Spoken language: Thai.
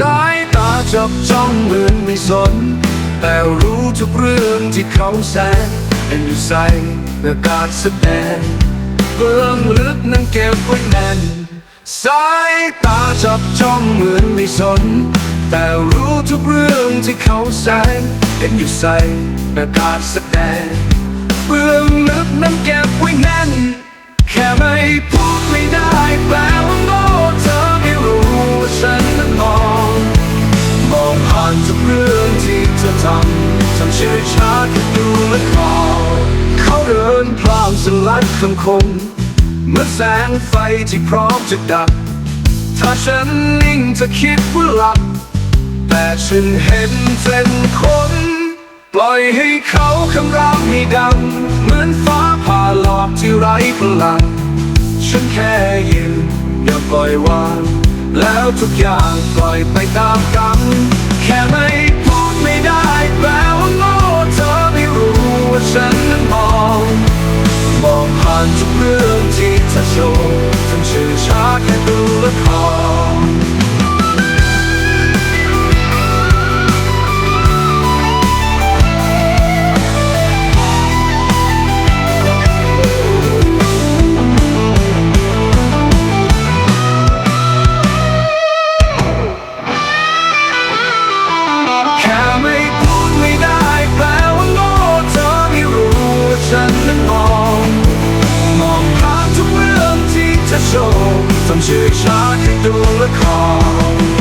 สายตาจับจ้องเหมือนไม่สน แต่รู้ทุกเรื่องที่เขาแสงเอ็นอยู่ใส่หน้ากากแสดงเบื้องลึกนั้นเก็บไว้แน่น สายตาจับจ้องเหมือนไม่สน แต่รู้ทุกเรื่องที่เขาแสงเอ็นอยู่ใส่หน้ากากแสดงเบื้องลึกนั้นเก็บไว้แน่น แค่ไม่พูดไม่ได้ ที่เธอทำทำชื่อชาติดูและคอเขาเดินพลางสลัดคำคมเหมื่อนแสงไฟที่พร้อมจะดับ ถ้าฉันนิ่งจะคิดว่าหลับ แต่ฉันเห็นเส้นคน ปล่อยให้เขาคำรามให้ดัง เหมือนฟ้าผ่าหลอกที่ไร้พลัง ฉันแค่ยืนอย่าปล่อยวางแล้วทุกอย่างปล่อยไปตามกรรม ฉันนั้นมอง มองผ่านทุกเรื่องที่านทุกเรื่อชื่อติให้ดูละคร